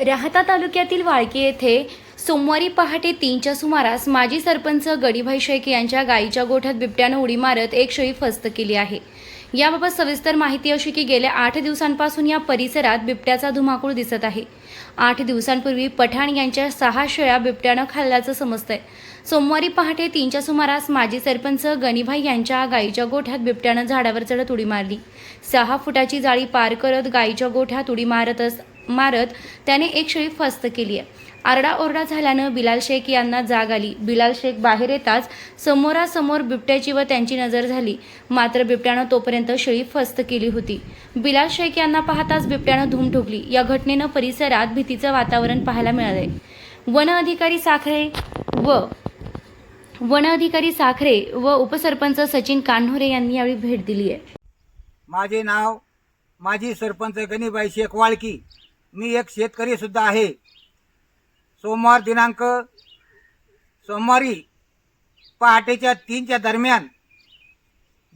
राहता तालुक्यातील वाळकी येथे सोमवारी पहाटे तीनच्या सुमारास माजी सरपंच गडीभाई शेख यांच्या गायीच्या गोठ्यात बिबट्यानं उडी मारत एक शेळी फस्त केली आहे. याबाबत सविस्तर माहिती अशी की गेल्या आठ दिवसांपासून या परिसरात बिबट्याचा धुमाकूळ दिसत आहे. आठ दिवसांपूर्वी पठाण यांच्या सहा शेळ्या बिबट्यानं खाल्ल्याचं समजतंय. सोमवारी पहाटे तीनच्या सुमारास माजी सरपंच गणीभाई यांच्या गायीच्या गोठ्यात बिबट्यानं झाडावर चढत उडी मारली. सहा फुटाची जाळी पार करत गायीच्या गोठ्यात उडी मारतच मारत त्याने एक शेळी फस्त केली आहे. आरडाओरडा झाल्यानं बिलाल शेख यांना जाग आली. बिलाल शेख बाहेर येताच समोरासमोर बिबट्याची व त्यांची नजर झाली. मात्र बिबट्यानं तोपर्यंत शेळी फस्त केली होती. बिलाल शेख यांना पाहताच बिबट्यानं धूम ठोकली. या घटनेनं परिसरात भीतीचं वातावरण पाहायला मिळालंय. वन अधिकारी साखरे व वन अधिकारी साखरे व उपसरपंच सचिन कान्होरे यांनी यावेळी भेट दिली आहे. माझे नाव माजी सरपंच गणीबाई शेख वाळकी. मी एक शेतकरी सुद्धा आहे. सोमवार दिनांक सोमवारी पहाटेच्या तीनच्या दरम्यान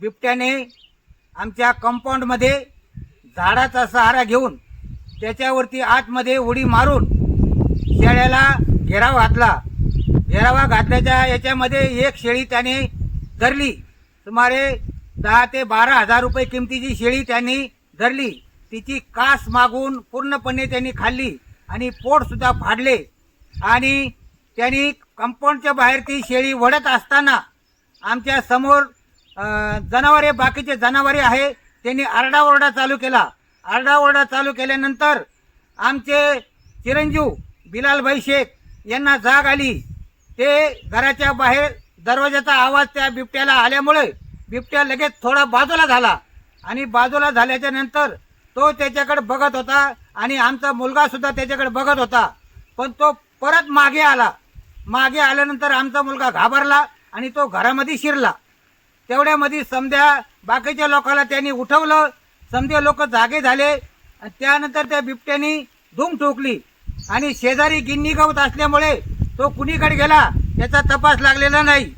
बिबट्याने आमच्या कंपाऊंडमध्ये झाडाचा सहारा घेऊन त्याच्यावरती आतमध्ये उडी मारून शेळ्याला घेराव घातला. घेरावा घातल्याच्या याच्यामध्ये एक शेळी त्याने धरली. सुमारे दहा ते बारा हजार रुपये किमतीची शेळी त्यांनी धरली. तिची कास मागून पूर्णपणे त्यांनी खाल्ली आणि पोट सुद्धा फाडले. आणि त्यांनी कंपाऊंडच्या बाहेर ती शेळी वडत असताना आमच्यासमोर जनावरे बाकीचे जनावरे आहे त्यांनी आरडाओरडा चालू केला. आरडाओरडा चालू केल्यानंतर आमचे चिरंजीव बिलालभाई शेख यांना जाग आली. ते घराच्या बाहेर दरवाजाचा आवाज त्या बिबट्याला आल्यामुळे बिबट्या लगेच थोडा बाजूला झाला आणि बाजूला झाल्याच्यानंतर तो त्याच्याकडे बघत होता आणि आमचा मुलगा सुद्धा त्याच्याकडे बघत होता. पण तो परत मागे आला. मागे आल्यानंतर आमचा मुलगा घाबरला आणि तो घरामध्ये शिरला. तेवढ्यामध्ये समध्या बाकीच्या लोकांना त्यांनी उठवलं. समध्या लोक जागे झाले. आणि त्यानंतर त्या बिबट्यानी धूम ठोकली. आणि शेजारी गिन्नी गवत असल्यामुळे तो कुणीकडे गेला याचा तपास लागलेला नाही.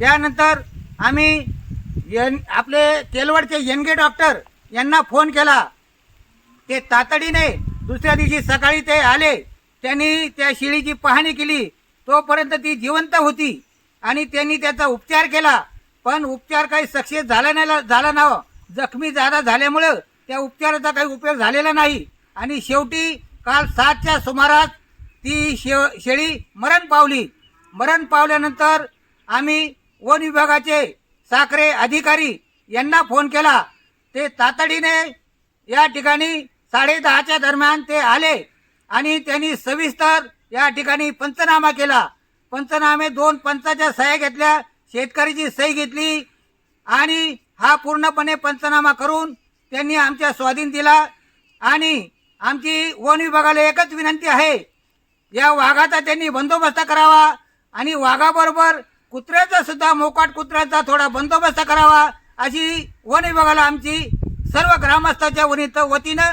त्यानंतर आम्ही एन आपले तेलवडचे यनगे डॉक्टर यांना फोन केला. ते तातडीने दुसऱ्या दिवशी सकाळी ते आले. त्यांनी त्या शेळीची पाहणी केली. तोपर्यंत ती जिवंत होती आणि त्यांनी त्याचा उपचार केला. पण उपचार काही सक्सेस झाला नाही झाला ना जखमी जादा झाल्यामुळं त्या उपचाराचा काही उपयोग झालेला नाही. आणि शेवटी काल सातच्या सुमारास ती शे शेळी मरण पावली. मरण पावल्यानंतर आम्ही वन विभागाचे साखरे अधिकारी यांना फोन केला. ते तातडीने या ठिकाणी साडे दहाच्या दरम्यान ते आले आणि त्यांनी सविस्तर या ठिकाणी पंचनामा केला. पंचनामे दोन पंचाच्या सह्या घेतल्या शेतकऱ्याची सही घेतली आणि हा पूर्णपणे पंचनामा करून त्यांनी आमच्या स्वाधीन दिला. आणि आमची वन विभागाला एकच विनंती आहे या वाघाचा त्यांनी बंदोबस्त करावा आणि वाघाबरोबर कुत्र्याचा सुद्धा मोकाट कुत्र्याचा थोडा बंदोबस्त करावा अशी वन विभागाला आमची सर्व ग्रामस्थाच्या वनीत वतीनं